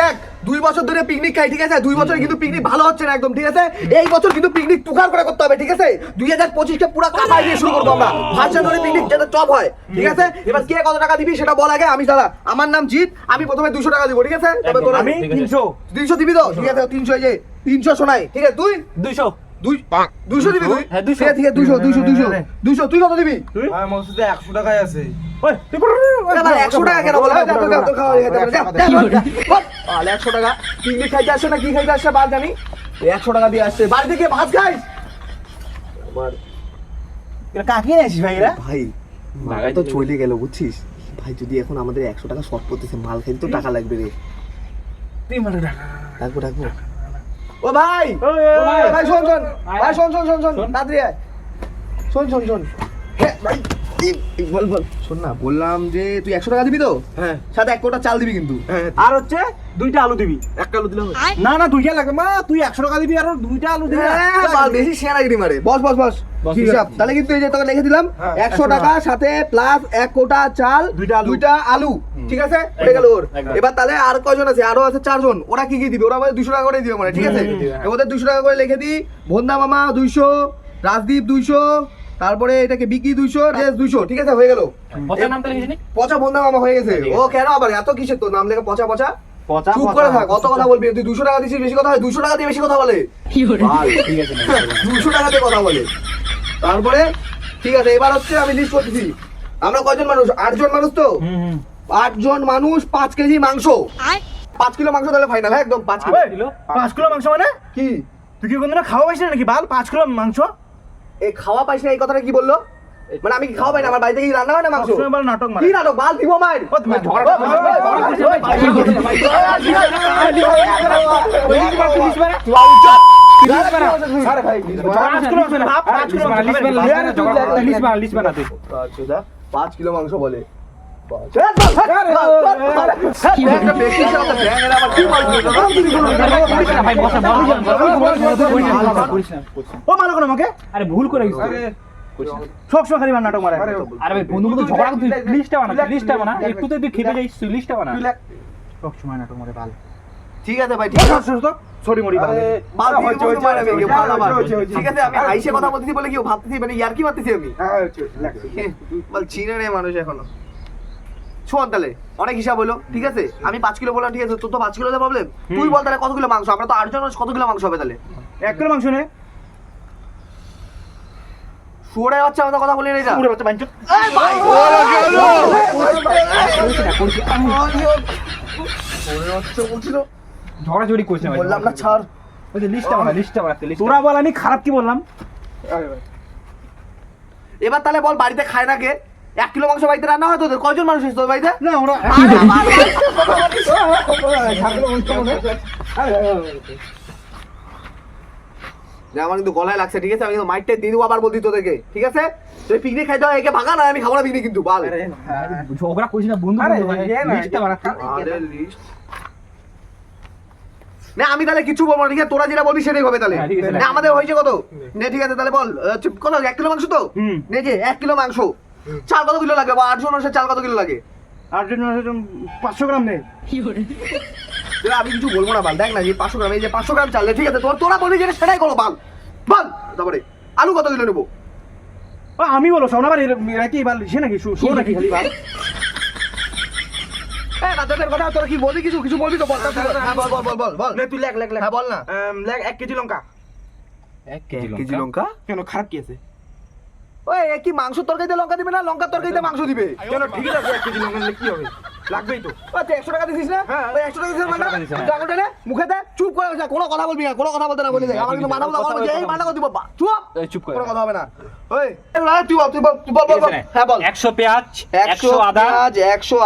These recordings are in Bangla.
দেখ দুই বছর ধরে পিকনিক খাই ঠিক আছে? দুই বছর কিন্তু পিকনিক ভালো হচ্ছে না একদম ঠিক আছে? এই বছর কিন্তু পিকনিক তুকার করে করতে হবে ঠিক আছে? দুই হাজার পঁচিশকে পুরো কাপাই দিয়ে শুরু করব আমরা। ফার্স্ট জানুয়ারি পিকনিক যেটা টপ হয় ঠিক আছে? এবার কে কত টাকা দিবি সেটা বল আগে। আমি দাদা আমার নাম জিৎ আমি প্রথমে দুশো টাকা দিব ঠিক আছে? তবে তোরা আমি তিনশো। তিনশো দিবি তো? ঠিক আছে তিনশো এই যে তিনশো শোনাই ঠিক আছে? তুই দুইশো। দুই দিবি তুই? হ্যাঁ, 200 ঠিক আছে, ঠিক আছে দুশো দুশো দুশো দুশো তুই কত দিবি? তুই? আমার একশো টাকাই আছে। একশো টাকা কেন বলে? একশো টাকা পিকনিক খাইতে আসছে না কি খাইতে আসছে বাদ জানি? এই একশো টাকা দিয়ে আসছে। বাড়িতে গিয়ে ভাত খাইস? কাকে নিয়েছিস ভাই এরা? ভাই মাল তো চলে গেল বুঝছিস? ভাই যদি এখন আমাদের একশো টাকা শর্ট পড়তেছে মাল খাইতে তো টাকা লাগবে রে। তুই মানে রাখব রাখব। ও ভাই! ও ভাই ভাই শোন শোন। ভাই। শোন শোন শোন শোন শোন। তাড়াতাড়ি আয়। শোন শোন শোন। হ্যাঁ ভাই। বল বল। শোন না বললাম যে তুই একশো টাকা দিবি তো? হ্যাঁ। সাথে এক কোটা চাল দিবি কিন্তু। আর হচ্ছে দুইটা আলু দিবি। এক কালো দিলে না না দুইটা লাগবে। মা তুই একশো টাকা দিবি আর দুইটা আলু দিবি। হ্যাঁ, বাল বেশি শেয়ারাগিরি মারে বস বস বস। হিসাব? তাহলে কিন্তু এই যে তোকে লিখে দিলাম হ্যাঁ, একশো টাকা সাথে প্লাস এক কোটা চাল দুইটা আলু। দুইটা আলু। ঠিক আছে? হয়ে গেল ওর। এবার তাহলে আর কয়জন আছে? আরও আছে চারজন। ওরা কি কি দিবে? ওরা আমাদের দুশো টাকা করে দিবে মানে ঠিক আছে? ওদের দুশো টাকা করে লিখে দিই। ভন্দা মামা দুইশো রাজদীপ দুইশো তারপরে এটাকে বিকি দুইশো দুইশো ঠিক আছে হয়ে গেল? পচা বন্ধা মামা হয়ে গেছে। ও কেন আবার? এত কিসের তোর নাম লেখা? পচা পচা? পচা চুপ করে থাক কত কথা বলবি তুই দুশো টাকা দিছিস বেশি কথা হয় দুশো টাকা দিয়ে বেশি কথা বলে। বাল। ঠিক আছে দুশো টাকাতে কথা বলে। তারপরে ঠিক আছে এবার হচ্ছে আমি লিস্ট করতেছি। আমরা কয়জন মানুষ? আটজন মানুষ তো? হুম হুম। আটজন মানুষ পাঁচ কেজি মাংস। পাঁচ কিলো মাংস তাহলে ফাইনাল হ্যাঁ একদম পাঁচ কিলো। পাঁচ কিলো? মাংস মানে? কি? তুই কি খাওয়া পাইছিস নাকি? বাল পাঁচ কিলো মাংস? এই খাওয়া পাইস না এই কথাটা কি বলল মানে আমি কি খাওয়া পাই না আমার বাড়িতে কি রান্না হয় না মাংস নাটক মারে কি নাটক বাল দিব। আচ্ছা, পাঁচ কিলো মাংস বলে কি? ও কেন আমাকে? আরে ভুল করে গেছি খালি নাটক মারে। আরে ভাই বন্ধু বন্ধু ঝগড়া করতে লিস্টটা বানা লিস্টটা বানা। একটু তো তুই খেপে যাইস তুই লিস্টটা বানা। তুই লেখ। নাটক মারে বাল। ঠিক আছে ভাই ঠিক আছে। সরি মরি হয়েছে, আমি, ভালো হয়েছে। ঠিক আছে আমি আইসে কথা বলতেছি বলে কেউ ভাবতেছি মানে ইয়ার কি মারতেছি আমি? হ্যাঁ, বল চিনে নেই মানুষ এখনও। শোন তাহলে অনেক হিসাব হলো ঠিক আছে? আমি পাঁচ কিলো বললাম ঠিক আছে তোর তো পাঁচ কিলো প্রবলেম তুই বল তাহলে কত কিলো মাংস? আমরা তো আটজন মানুষ, কত কিলো মাংস হবে তাহলে? এক কিলো মাংস নে। বাচ্চা আমাদের কথা বলে বাচ্চা বাঞ্চ। বললাম না ছাড়। ওই যে লিস্টটা বানা লিস্টটা বানা লিস্ট তোরা বল আমি খারাপ কি বললাম? এবার তাহলে বল বাড়িতে খায় না কে? এক কিলো মাংস বাড়িতে রান্না হয় তোদের? কয়জন মানুষ এসে তোর বাড়িতে? না ওরা আমার কিন্তু গলায় লাগছে ঠিক আছে? আমি কিন্তু মাইকটা দিয়ে দেবো আবার বলছি তোদেরকে ঠিক আছে? তুই পিকনিক খাইতে হয় একে ভাগা না আমি খাব না পিকনিক কিন্তু বাল। ঝগড়া করছিস না বন্ধু আরে, বন্ধু এ না, আমি তাহলে কিছু বলব না ঠিক আছে? তোরা যেটা বলবি সেটাই হবে তাহলে। হ্যাঁ, না আমাদের হয়েছে কত? নে ঠিক আছে তাহলে বল চুপ, কত এক কিলো মাংস তো। নে যে এক কিলো মাংস। চাল কত কিলো লাগে বা আটজন মানুষের চাল কত কিলো লাগে? আটজন মানুষের পাঁচশো গ্রাম নেই। আমি কিছু বলব না বাল। দেখ না যে পাঁচশো গ্রাম এই যে পাঁচশো গ্রাম চাল ঠিক আছে তোর তোরা বলবি যেটা সেটাই করো বাল। বল তারপরে আলু কত কিলো নেব? আমি বলো শোন আবার এরা- এরা কি সে নাকি? শো নাকি খালি বাল। কথা তোরা কি বলবি কিছু? কিছু বলবি তো বল বল বল বল বল বল তুই লেখ লেখ লেখ। হ্যাঁ বল না। লেখ এক কেজি লঙ্কা। এক কেজি লঙ্কা? কেন খারাপ কি আছে? ওই এ কি মাংস তরকারিতে লঙ্কা দিবে না? লঙ্কার তরকারিতে মাংস দিবে? কেন? ঠিকই আছে এক কেজি লঙ্কা নিলে কি হবে? লাগবেই তো। আচ্ছা একশো টাকা দিছিস না? হ্যাঁ। ওই একশো টাকা দিছিস মানে হ্যাঁ। টেনে মুখে দে চুপ করে বসে, কোনো কথা বলবি না কোনো কথা বলতে না বলে দে আমার কিন্তু মাথা বলা বলবি এই মাথা কথা দিব বা, চুপ। এই চুপ করে কোনো কথা হবে না। ওই তুই বল তুই বল তুই বল বল বল। হ্যাঁ বল। একশো পেঁয়াজ একশো একশো আদা পেঁয়াজ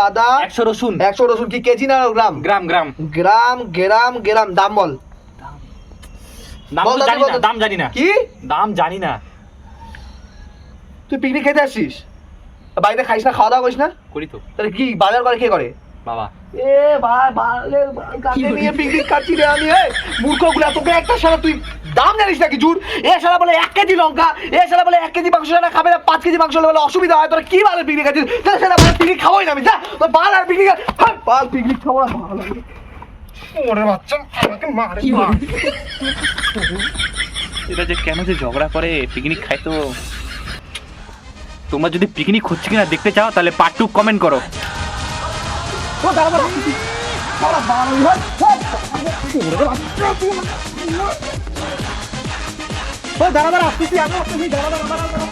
আদা একশো রসুন। একশো রসুন কি কেজি না গ্রাম? গ্রাম গ্রাম। গ্রাম গ্রাম গ্রাম দাম বল। দাম জানি না দাম জানি না। কি? দাম জানি না। তুই পিকনিক খেতে আসছিস বাড়িতে খাইস না খাওয়া দাওয়া করিস না? করি তো। তাহলে কি বাজার করে কে করে? বাবা। এ ভাই বালে নিয়ে পিকনিক রে আমি এই মূর্খগুলা তোকে একটা সারা তুই দাম জানিস নাকি জুর? এ সারা বলে এক কেজি লঙ্কা এ সারা বলে এক কেজি মাংস না খাবে না পাঁচ কেজি মাংস বলে অসুবিধা হয় তোরা কি পিকনিক খাচ্ছিস? তাহলে সেটা বলে পিকনিক খাবোই না আমি যা তোর বাল আর পিকনিক বাল পিকনিক খাব না ভালো লাগে। ওরে বাচ্চা আমাকে মারে এটা যে কেন যে ঝগড়া করে পিকনিক খায় তো। তোমরা যদি পিকনিক হচ্ছে কিনা দেখতে চাও তাহলে পার্ট টু কমেন্ট করো ও দাঁড়া দাঁড়া হয় আসতেছি আমি আসতেছি দাঁড়া দাঁড়া দাঁড়া দাঁড়া